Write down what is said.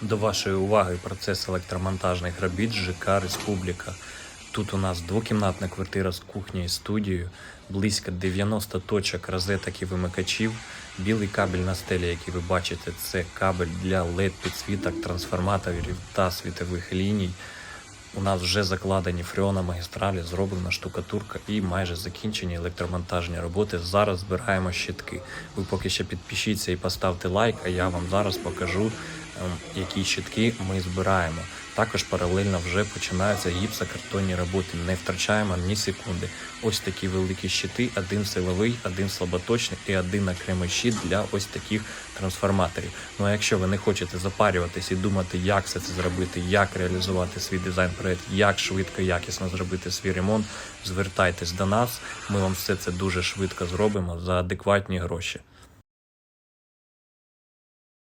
До вашої уваги процес електромонтажних робіт ЖК Республіка. Тут у нас двокімнатна квартира з кухнею і студією, близько 90 точок розеток і вимикачів. Білий кабель на стелі, який ви бачите, це кабель для LED підсвіток, трансформаторів та світових ліній. У нас вже закладені фреона магістралі, зроблена штукатурка і майже закінчені електромонтажні роботи. Зараз збираємо щитки. Ви поки що підпишіться і поставте лайк, а я вам зараз покажу, які щитки ми збираємо. Також паралельно вже починаються гіпсокартонні роботи. Не втрачаємо ні секунди. Ось такі великі щити: один силовий, один слаботочний і один окремий щит для ось таких трансформаторів. Ну а якщо ви не хочете запарюватись і думати, як все це зробити, як реалізувати свій дизайн проект, як швидко, якісно зробити свій ремонт, звертайтесь до нас. Ми вам все це дуже швидко зробимо за адекватні гроші.